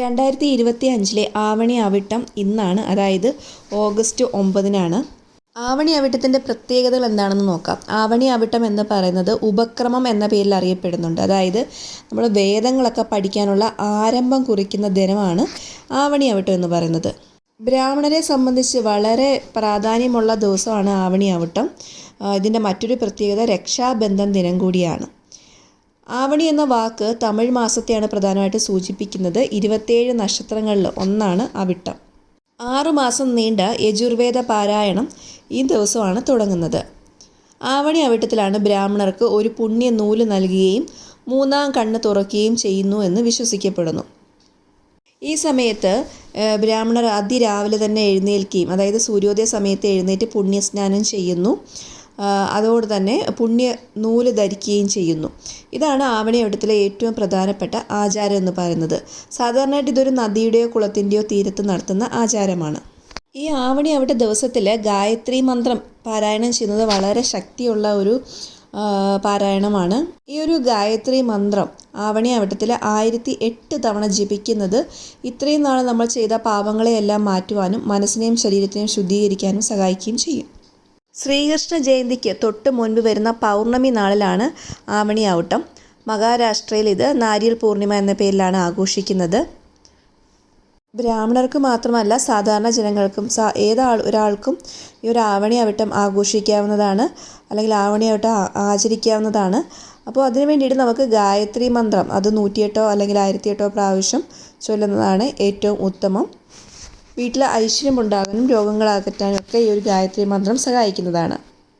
രണ്ടായിരത്തി ഇരുപത്തി അഞ്ചിലെ ആവണി അവിട്ടം ഇന്നാണ്. അതായത് ഓഗസ്റ്റ് ഒമ്പതിനാണ്. ആവണി അവിട്ടത്തിന്റെ പ്രത്യേകതകൾ എന്താണെന്ന് നോക്കാം. ആവണി അവിട്ടം എന്ന് പറയുന്നത് ഉപക്രമം എന്ന പേരിൽ അറിയപ്പെടുന്നുണ്ട്. അതായത് നമ്മൾ വേദങ്ങളൊക്കെ പഠിക്കാനുള്ള ആരംഭം കുറിക്കുന്ന ദിനമാണ് ആവണി അവിട്ടം എന്ന് പറയുന്നത്. ബ്രാഹ്മണരെ സംബന്ധിച്ച് വളരെ പ്രാധാന്യമുള്ള ദിവസമാണ് ആവണി അവിട്ടം ഇതിന്റെ മറ്റൊരു പ്രത്യേകത രക്ഷാബന്ധൻ ദിനം കൂടിയാണ്. ആവണി എന്ന വാക്ക് തമിഴ് മാസത്തെയാണ് പ്രധാനമായിട്ട് സൂചിപ്പിക്കുന്നത്. ഇരുപത്തേഴ് നക്ഷത്രങ്ങളിൽ ഒന്നാണ് അവിട്ടം ആറുമാസം നീണ്ട യജുർവേദ പാരായണം ഈ ദിവസമാണ് തുടങ്ങുന്നത്. ആവണി അവിട്ടത്തിലാണ് ബ്രാഹ്മണർക്ക് ഒരു പുണ്യ നൂൽ നൽകുകയും മൂന്നാം കണ്ണ് തുറക്കുകയും ചെയ്യുന്നു എന്ന് വിശ്വസിക്കപ്പെടുന്നു. ഈ സമയത്ത് ബ്രാഹ്മണർ അതിരാവിലെ തന്നെ എഴുന്നേൽക്കുകയും അതായത് സൂര്യോദയ സമയത്ത് എഴുന്നേറ്റ് പുണ്യസ്നാനം ചെയ്യുന്നു. അതോടെ തന്നെ പുണ്യ നൂൽ ധരിക്കുകയും ചെയ്യുന്നു. ഇതാണ് ആവണിയവട്ടത്തിലെ ഏറ്റവും പ്രധാനപ്പെട്ട ആചാരം എന്ന് പറയുന്നത്. സാധാരണയായിട്ട് ഇതൊരു നദിയുടെയോ കുളത്തിന്റെയോ തീരത്ത് നടത്തുന്ന ആചാരമാണ്. ഈ ആവണി അവിടെ ദിവസത്തിൽ ഗായത്രി മന്ത്രം പാരായണം ചെയ്യുന്നത് വളരെ ശക്തിയുള്ള ഒരു പാരായണമാണ്. ഈ ഒരു ഗായത്രി മന്ത്രം ആവണി അവിടത്തിൽ ആയിരത്തി എട്ട് തവണ ജപിക്കുന്നത് ഇത്രയും നാൾ നമ്മൾ ചെയ്ത പാപങ്ങളെയെല്ലാം മാറ്റുവാനും മനസ്സിനെയും ശരീരത്തിനെയും ശുദ്ധീകരിക്കാനും സഹായിക്കുകയും ചെയ്യും. ശ്രീകൃഷ്ണ ജയന്തിക്ക് തൊട്ട് മുൻപ് വരുന്ന പൗർണമി നാളിലാണ് ആവണി ആവട്ടം. മഹാരാഷ്ട്രയിൽ ഇത് നാരിയൽ പൂർണിമ എന്ന പേരിലാണ് ആഘോഷിക്കുന്നത്. ബ്രാഹ്മണർക്ക് മാത്രമല്ല സാധാരണ ജനങ്ങൾക്കും സാ ഏതാൾ ഒരാൾക്കും ഈ ഒരു ആവണി അവിട്ടം ആഘോഷിക്കാവുന്നതാണ് അല്ലെങ്കിൽ ആവണി അവിട്ടം ആചരിക്കാവുന്നതാണ്. അപ്പോൾ അതിനു വേണ്ടിയിട്ട് നമുക്ക് ഗായത്രി മന്ത്രം അത് നൂറ്റിയെട്ടോ അല്ലെങ്കിൽ ആയിരത്തിയെട്ടോ പ്രാവശ്യം ചൊല്ലുന്നതാണ് ഏറ്റവും ഉത്തമം. വീട്ടിൽ ഐശ്വര്യം ഉണ്ടാകാനും രോഗങ്ങൾ അകറ്റാനും ഒക്കെ ഈ ഒരു ഗായത്രി മന്ത്രം സഹായിക്കുന്നതാണ്.